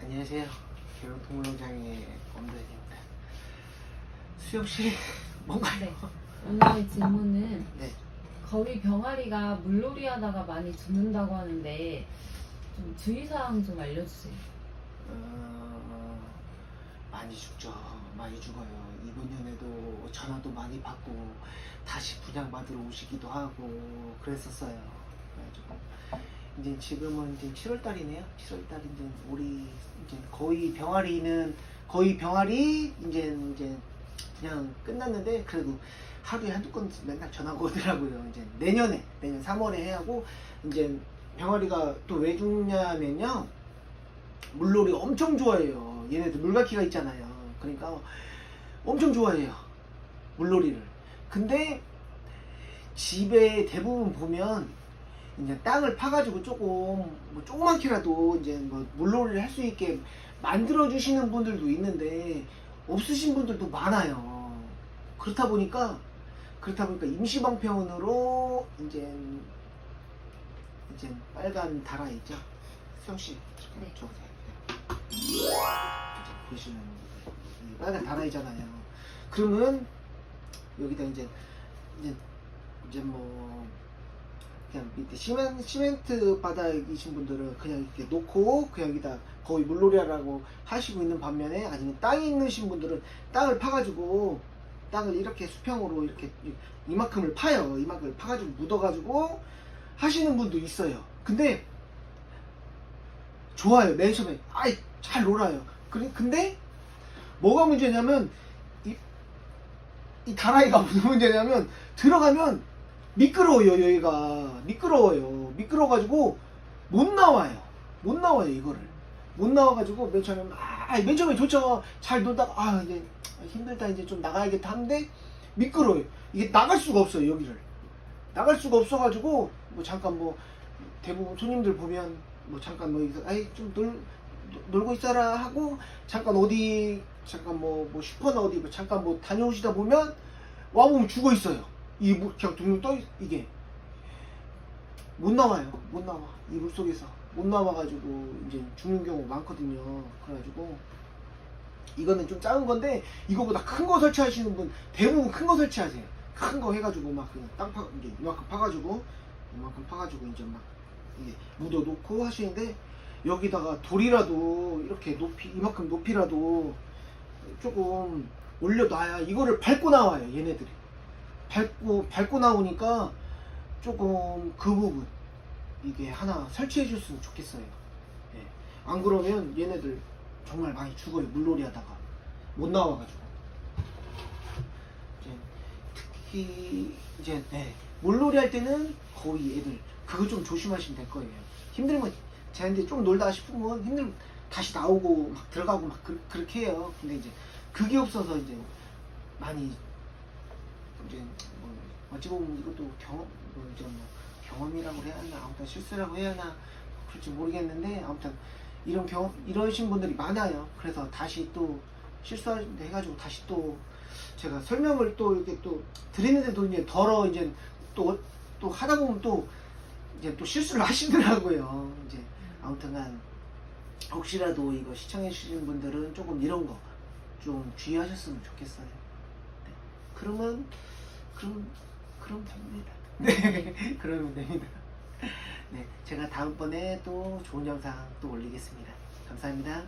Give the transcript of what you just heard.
안녕하세요. 개롱동물농장의 엄대입니다. 수영 씨 뭔가요? 네. 오늘의 질문은 네. 거위 병아리가 물놀이 하다가 많이 죽는다고 하는데 좀 주의사항 좀 알려주세요. 어, 많이 죽죠. 많이 죽어요. 이번 년에도 전화도 많이 받고 다시 분양받으러 오시기도 하고 그랬었어요. 그래가지고 이제 지금은 이제 7월 달이네요. 7월 달인데 우리 이제 거의 병아리는 거의 병아리 이제 이제 그냥 끝났는데 그래도 하루에 한두 건 맨날 전화가 오더라고요. 이제 내년에 내년 3월에 해야 하고 이제 병아리가 또 왜 죽냐면요. 물놀이 엄청 좋아해요. 얘네들 물갈퀴가 있잖아요. 그러니까 엄청 좋아해요. 물놀이를. 근데 집에 대부분 보면 이제 땅을 파가지고 조금 뭐 조그맣게라도 이제 뭐 물놀이를 할 수 있게 만들어 주시는 분들도 있는데 없으신 분들도 많아요. 그렇다 보니까 그렇다 보니까 임시방편으로 이제 이제 빨간 다라 있죠. 수영 씨, 네. 저 이제 보시는 이 빨간 다라이잖아요. 그러면 여기다 이제 이제 이제 뭐 그냥 밑에 시멘, 시멘트 바닥이신 분들은 그냥 이렇게 놓고 그냥 여기다 거의 물놀이하라고 하시고 있는 반면에 아니면 땅이 있으신 분들은 땅을 파가지고 땅을 이렇게 수평으로 이렇게 이- 이만큼을 파요. 이만큼을 파가지고 묻어가지고 하시는 분도 있어요. 근데 좋아요. 맨 처음에 아이 잘 놀아요. 근데 뭐가 문제냐면 이, 이 다라이가 무슨 문제냐면 들어가면 미끄러워요 여기가. 미끄러워요. 미끄러워가지고 못 나와요. 못 나와요 이거를. 못 나와가지고 맨 처음에 아맨 처음에 좋죠. 잘 놀다가 아 이제 힘들다 이제 좀 나가야겠다 하는데 미끄러워요. 이게 나갈 수가 없어요 여기를. 나갈 수가 없어가지고 뭐 잠깐 뭐 대부분 손님들 보면 뭐 잠깐 뭐 아이 좀 놀, 놀고 있어라 하고 잠깐 어디 잠깐 뭐, 뭐 슈퍼나 어디 뭐 잠깐 뭐 다녀오시다 보면 와보면 죽어 있어요. 이 물, 그냥 둥둥 떠, 있- 이게. 못 나와요. 못 나와. 이 물 속에서. 못 나와가지고 이제 죽는 경우 많거든요. 그래가지고 이거는 좀 작은 건데 이거보다 큰 거 설치하시는 분 대부분 큰 거 설치하세요. 큰 거 해가지고 막 그냥 땅 파, 이게 이만큼 파가지고 이만큼 파가지고 이제 막 이게 묻어 놓고 하시는데 여기다가 돌이라도 이렇게 높이 이만큼 높이라도 조금 올려놔야 이거를 밟고 나와요 얘네들이 밟고 밟고 나오니까 조금 그 부분 이게 하나 설치해 줬으면 좋겠어요. 예. 안 그러면 얘네들 정말 많이 죽어요 물놀이 하다가. 못 나와가지고. 이제 특히 이제 네, 물놀이 할 때는 거의 애들 그거 좀 조심하시면 될 거예요. 힘들면 쟤한테 좀 놀다 싶으면 힘들면 다시 나오고 막 들어가고 막 그, 렇게 해요. 근데 이제 그게 없어서 이제 많이 이제 뭐 어찌 보면 이것도 경험 뭐 이제 뭐 경험이라고 해야 하나 아무튼 실수라고 해야 하나 그럴지 모르겠는데 아무튼 이런 경험 이러신 분들이 많아요. 그래서 다시 또 실수해가지고 다시 또 제가 설명을 또 이렇게 또 드리는데도 이제 덜어 이제 또 또 하다 보면 또 이제 또 실수를 하시더라고요. 이제 아무튼간 혹시라도 이거 시청해 주시는 분들은 조금 이런 거 좀 주의하셨으면 좋겠어요. 네. 그러면 그럼 그럼 됩니다. 네, 그러면 됩니다. 네, 제가 다음번에 또 좋은 영상 또 올리겠습니다. 감사합니다.